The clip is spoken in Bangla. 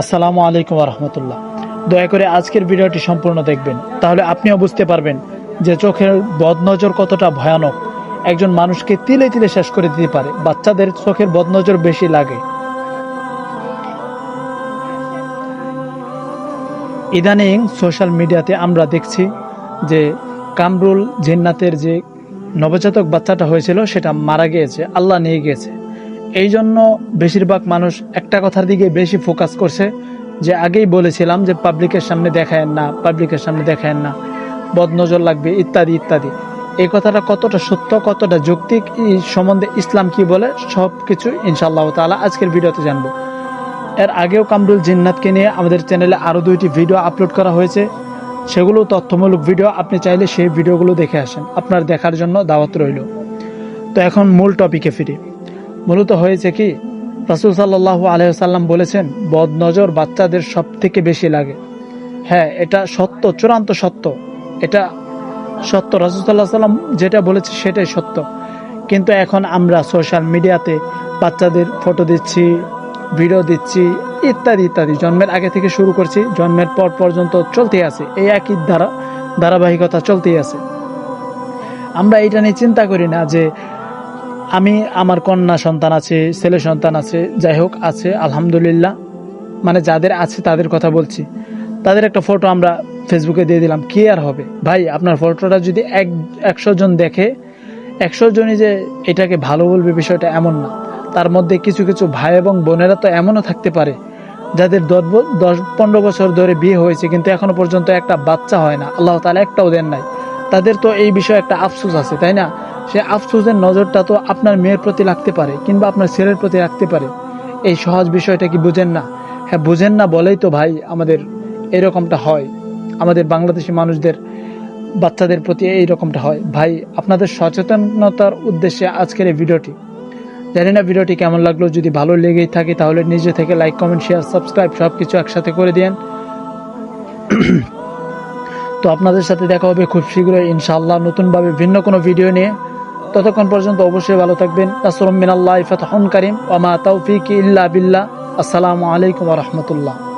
আসসালামু আলাইকুম রহমতুল্লাহ। দয়া করে আজকের ভিডিওটি সম্পূর্ণ দেখবেন। তাহলে আপনিও বুঝতে পারবেন যে চোখের বদনজর কতটা ভয়ানক। একজন মানুষকে তিলে তিলে শেষ করে দিতে পারে। বাচ্চাদের চোখের বদনজর বেশি লাগে। ইদানিং সোশ্যাল মিডিয়াতে আমরা দেখছি যে কামরুল জিন্নাতের যে নবজাতক বাচ্চাটা হয়েছিল, সেটা মারা গিয়েছে, আল্লাহ নিয়ে গিয়েছে। এই জন্য বেশিরভাগ মানুষ একটা কথার দিকে বেশি ফোকাস করছে, যে আগেই বলেছিলাম যে পাবলিকের সামনে দেখায়েন না পাবলিকের সামনে দেখায়েন না, বদনজর লাগবে, ইত্যাদি ইত্যাদি। এই কথাটা কতটা সত্য, কতটা যৌক্তিক সম্বন্ধে ইসলাম কি বলে সব কিছু ইনশাআল্লাহ তাআলা আজকের ভিডিওতে জানব। এর আগেও কামরুল জিন্নাতকে নিয়ে আমাদের চ্যানেলে আরও দুইটি ভিডিও আপলোড করা হয়েছে। সেগুলো তথ্যমূলক ভিডিও, আপনি চাইলে সেই ভিডিওগুলো দেখে আসেন। আপনার দেখার জন্য দাওয়াত রইল। তো এখন মূল টপিকে ফিরি। মূলত হয়েছে কি? রাসুল সাল্লাহ আলহাম বলেছেন, বদনজর বাচ্চাদের সব থেকে বেশি লাগে। হ্যাঁ এটা সত্য, চূড়ান্ত সত্য। এটা সত্য, রাসুল সাল্লাহ সাল্লাম যেটা বলেছে সেটাই সত্য। কিন্তু এখন আমরা সোশ্যাল মিডিয়াতে বাচ্চাদের ফটো দিচ্ছি, ভিডিও দিচ্ছি, ইত্যাদি ইত্যাদি। জন্মের আগে থেকে শুরু করছি, জন্মের পর পর্যন্ত চলতেই আছে। এই একই ধারা, ধারাবাহিকতা চলতেই আছে। আমরা এটা নিয়ে চিন্তা করি না যে আমি, আমার কন্যা সন্তান আছে, ছেলে সন্তান আছে, যাই হোক, আছে, আলহামদুলিল্লাহ। মানে যাদের আছে তাদের কথা বলছি। তাদের একটা ফটো আমরা ফেসবুকে দিয়ে দিলাম, কি আর হবে? ভাই, আপনার ফটোটা যদি এক, একশো জন দেখে, একশো জনই যে এটাকে ভালো বলবে বিষয়টা এমন না। তার মধ্যে কিছু কিছু ভাই এবং বোনেরা তো এমনও থাকতে পারে, যাদের দশ দশ, পনেরো বছর ধরে বিয়ে হয়েছে, কিন্তু এখনও পর্যন্ত একটা বাচ্চা হয় না। আল্লাহ তালা একটাও দেন নাই। তাদের তো এই বিষয়ে একটা আফসোস আছে, তাই না? সে আফসোসের নজরটা তো আপনার মেয়ের প্রতি লাগতে পারে কিংবা আপনার ছেলের প্রতি রাখতে পারে। এই সহজ বিষয়টা কি বুঝেন না? হ্যাঁ বুঝেন না বলেই তো ভাই আমাদের এরকমটা হয়। আমাদের বাংলাদেশি মানুষদের, বাচ্চাদের প্রতি এই রকমটা হয়। ভাই, আপনাদের সচেতনতার উদ্দেশ্যে আজকের এই ভিডিওটি। জানি না ভিডিওটি কেমন লাগল, যদি ভালো লেগেই থাকে তাহলে নিজে থেকে লাইক, কমেন্ট, শেয়ার, সাবস্ক্রাইব সব কিছু একসাথে করে দিন তো আপনাদের সাথে দেখা হবে খুব শীঘ্রই, ইনশাআল্লাহ নতুনভাবে ভিন্ন কোনো ভিডিও নিয়ে। ততক্ষণ পর্যন্ত অবশ্যই ভালো থাকবেন। আসরম আল্লাহ ফাতহন করিম। ওমা তৌফিক ইল্লা বিল্লাহ। আসসালামু আলাইকুম রহমতুল্লাহ।